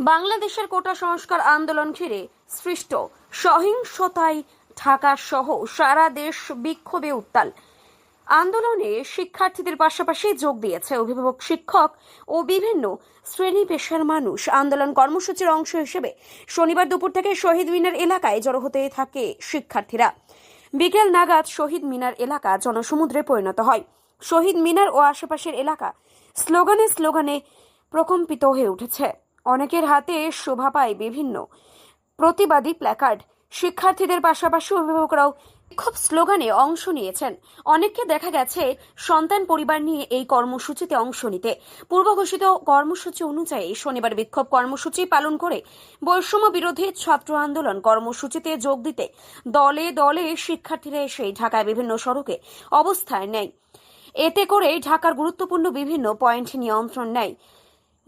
বাংলাদেশের কোটা সংস্কার আন্দোলন ঘিরে সৃষ্ট সহিংসতায় ঢাকা সহ সারা দেশ বিক্ষোভে উত্তাল। আন্দোলনে শিক্ষার্থীদের পাশাপাশি যোগ দিয়েছে অভিভাবক শিক্ষক ও বিভিন্ন শ্রেণি পেশার মানুষ। আন্দোলন কর্মসূচির অংশ হিসেবে শনিবার দুপুর থেকে শহীদ মিনার এলাকায় জড়ো হতে থাকে শিক্ষার্থীরা। বিকেল নাগাদ শহীদ মিনার এলাকা জনসমুদ্রে পরিণত হয়। শহীদ মিনার ও আশেপাশের এলাকা স্লোগানে স্লোগানে প্রকম্পিত হয়ে উঠেছে। অনেকের হাতে শোভা পায় বিভিন্ন প্রতিবাদী প্ল্যাকার্ড শিক্ষার্থীদের পাশাপাশি অভিভাবকরাও খুব স্লোগানে অংশ নিয়েছেন। অনেককে দেখা গেছে সন্তান পরিবার নিয়ে এই কর্মসূচিতে অংশ নিতে। পূর্ব ঘোষিত কর্মসূচি অনুযায়ী শনিবার বিক্ষোভ কর্মসূচি পালন করে বৈষম্য বিরোধী ছাত্র আন্দোলন কর্মসূচিতে যোগ দিতে দলে দলে শিক্ষার্থীরা এসে ঢাকায় বিভিন্ন সড়কে অবস্থায় নেয়। এতে করে ঢাকার গুরুত্বপূর্ণ বিভিন্ন পয়েন্ট নিয়ন্ত্রণ নেয়।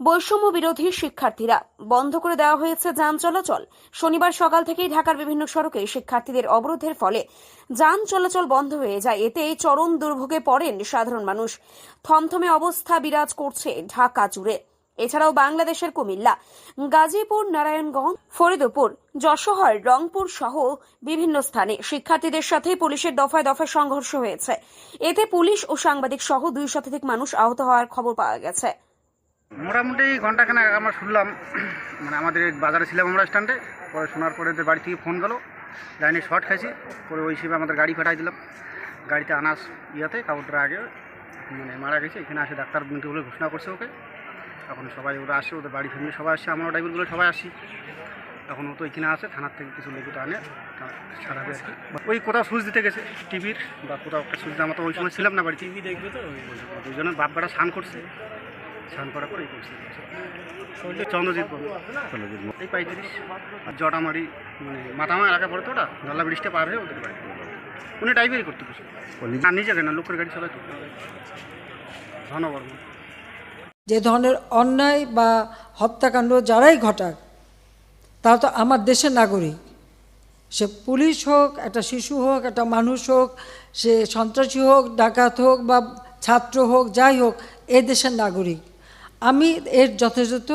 বৈষম্য বিরোধী শিক্ষার্থীরা। বন্ধ করে দেওয়া হয়েছে যান চলাচল। শনিবার সকাল থেকেই ঢাকার বিভিন্ন সড়কে শিক্ষার্থীদের অবরোধের ফলে যান চলাচল বন্ধ হয়ে যায়। এতে চরম দুর্ভোগে পড়েন সাধারণ মানুষ। থমথমে অবস্থা বিরাজ করছে ঢাকা জুড়ে। এছাড়াও বাংলাদেশের কুমিল্লা, গাজীপুর, নারায়ণগঞ্জ, ফরিদপুর, যশোহর, রংপুর সহ বিভিন্ন স্থানে শিক্ষার্থীদের সাথে পুলিশের দফায় দফায় সংঘর্ষ হয়েছে। এতে পুলিশ ও সাংবাদিক সহ দুই শতাধিক মানুষ আহত হওয়ার খবর পাওয়া গেছে। মোটামুটি ঘন্টাখানেক আমরা শুনলাম মানে আমাদের বাজারে ছিলাম আমরা স্ট্যান্ডে পরে শোনার পরে ওদের বাড়ি থেকে ফোন গেলো লাইনে শর্ট খাইছি পরে ওই হিসেবে আমাদের গাড়ি পাঠাই দিলাম। গাড়িতে আনাস ইয়াতে কাপড়টা আগে মানে মারা গেছে এখানে আসে ডাক্তার মৃত্যু বলে ঘোষণা করছে ওকে। এখন সবাই ওরা আসে ওদের বাড়ি ফ্যামিলি সবাই আসে আমরা ড্রাইভারগুলো সবাই আসি। এখন ও তো এখানে আসে থানার থেকে কিছু লেগুতো আনে সারাবে আর কি। ওই কোথাও সুইচ দিতে গেছে টিভির বা কোথাও একটা সুইচ আমরা তো ওই সময় ছিলাম না বাড়ি টিভি দেখবে তো? দুজনের বাপ বেটা স্নান করছে। স্নান করার পরে এই চন্দ্রজিৎ বাবু এই পঁয়ত্রিশ। জটামারি মানে মাথামা এলাকা পড়ে তো ওটা? নল্লা ব্রিজটা পার হয়ে ওদের বাড়ি। উনি ড্রাইভারই করতে না লোকের গাড়ি চালাতো যে ধরনের অন্যায় বা হত্যাকাণ্ড যারাই ঘটাক তারা তো আমার দেশের নাগরিক। সে পুলিশ হোক একটা শিশু হোক একটা মানুষ হোক সে সন্ত্রাসী হোক ডাকাত হোক বা ছাত্র হোক যাই হোক এ দেশের নাগরিক। আমি এর যথাযথ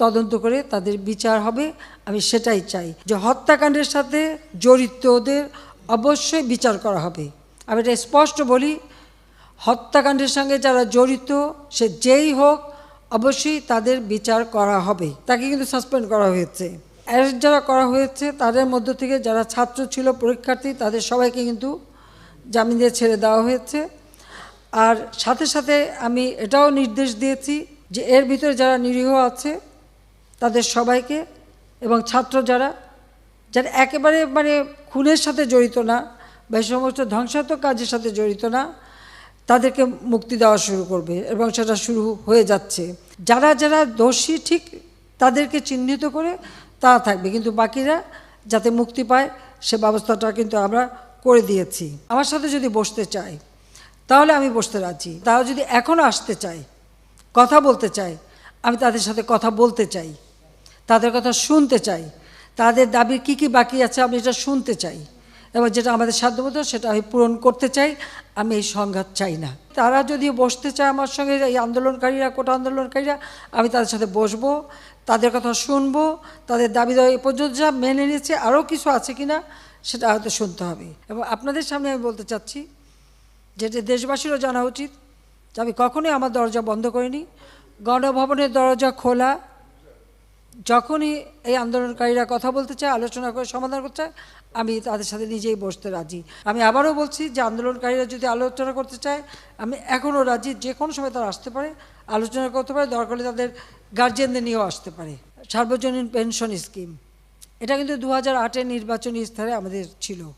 তদন্ত করে তাদের বিচার হবে, আমি সেটাই চাই যে হত্যাকাণ্ডের সাথে জড়িতদের অবশ্যই বিচার করা হবে। আমি এটা স্পষ্ট বলি, হত্যাকাণ্ডের সঙ্গে যারা জড়িত, সে যেই হোক, অবশ্যই তাদের বিচার করা হবে। তাকে কিন্তু সাসপেন্ড করা হয়েছে। অ্যারেস্ট যারা করা হয়েছে, তাদের মধ্য থেকে যারা ছাত্র ছিল, পরীক্ষার্থী, তাদের সবাইকে কিন্তু জামিন দিয়ে ছেড়ে দেওয়া হয়েছে। আর সাথে সাথে আমি এটাও নির্দেশ দিয়েছি যে এর ভিতরে যারা নিরীহ আছে, তাদের সবাইকে এবং ছাত্র যারা যারা একেবারে মানে খুনের সাথে জড়িত না বা সমস্ত ধ্বংসাত্মক কাজের সাথে জড়িত না, তাদেরকে মুক্তি দেওয়া শুরু করবে এবং সেটা শুরু হয়ে যাচ্ছে। যারা যারা দোষী ঠিক তাদেরকে চিহ্নিত করে তা থাকবে, কিন্তু বাকিরা যাতে মুক্তি পায় সে ব্যবস্থাটা কিন্তু আমরা করে দিয়েছি। আমার সাথে যদি বসতে চায়, তাহলে আমি বসতে রাজি। তারা যদি এখনও আসতে চায় কথা বলতে চাই, আমি তাদের সাথে কথা বলতে চাই, তাদের কথা শুনতে চাই, তাদের দাবি কি কি বাকি আছে আমি এটা শুনতে চাই, এবং যেটা আমাদের সাধ্যমতো সেটা আমি পূরণ করতে চাই, আমি এই সংঘাত চাই না। তারা যদি বসতে চায় আমার সঙ্গে, এই আন্দোলনকারীরা, কোটা আন্দোলনকারীরা, আমি তাদের সাথে বসবো, তাদের কথা শুনব, তাদের দাবি দাবি পর্যন্ত যা মেনে নিয়েছে আরও কিছু আছে কি না সেটা হয়তো শুনতে হবে। এবং আপনাদের সামনে আমি বলতে চাচ্ছি, যেটা দেশবাসীরও জানা উচিত আমি কখনোই আমার দরজা বন্ধ করিনি। গণভবনের দরজা খোলা। যখনই এই আন্দোলনকারীরা কথা বলতে চায়, আলোচনা করে, সমাধান করতে চায়, আমি তাদের সাথে নিজেই বসতে রাজি। আমি আবারও বলছি যে আন্দোলনকারীরা যদি আলোচনা করতে চায়, আমি এখনও রাজি, যে কোনো সময় তারা আসতে পারে। আলোচনা করতে পারে, দরকার হলে তাদের গার্জিয়ানদের নিয়েও আসতে পারে। সার্বজনীন পেনশন স্কিম। এটা কিন্তু দু হাজার আটের নির্বাচনী স্তরে আমাদের ছিল।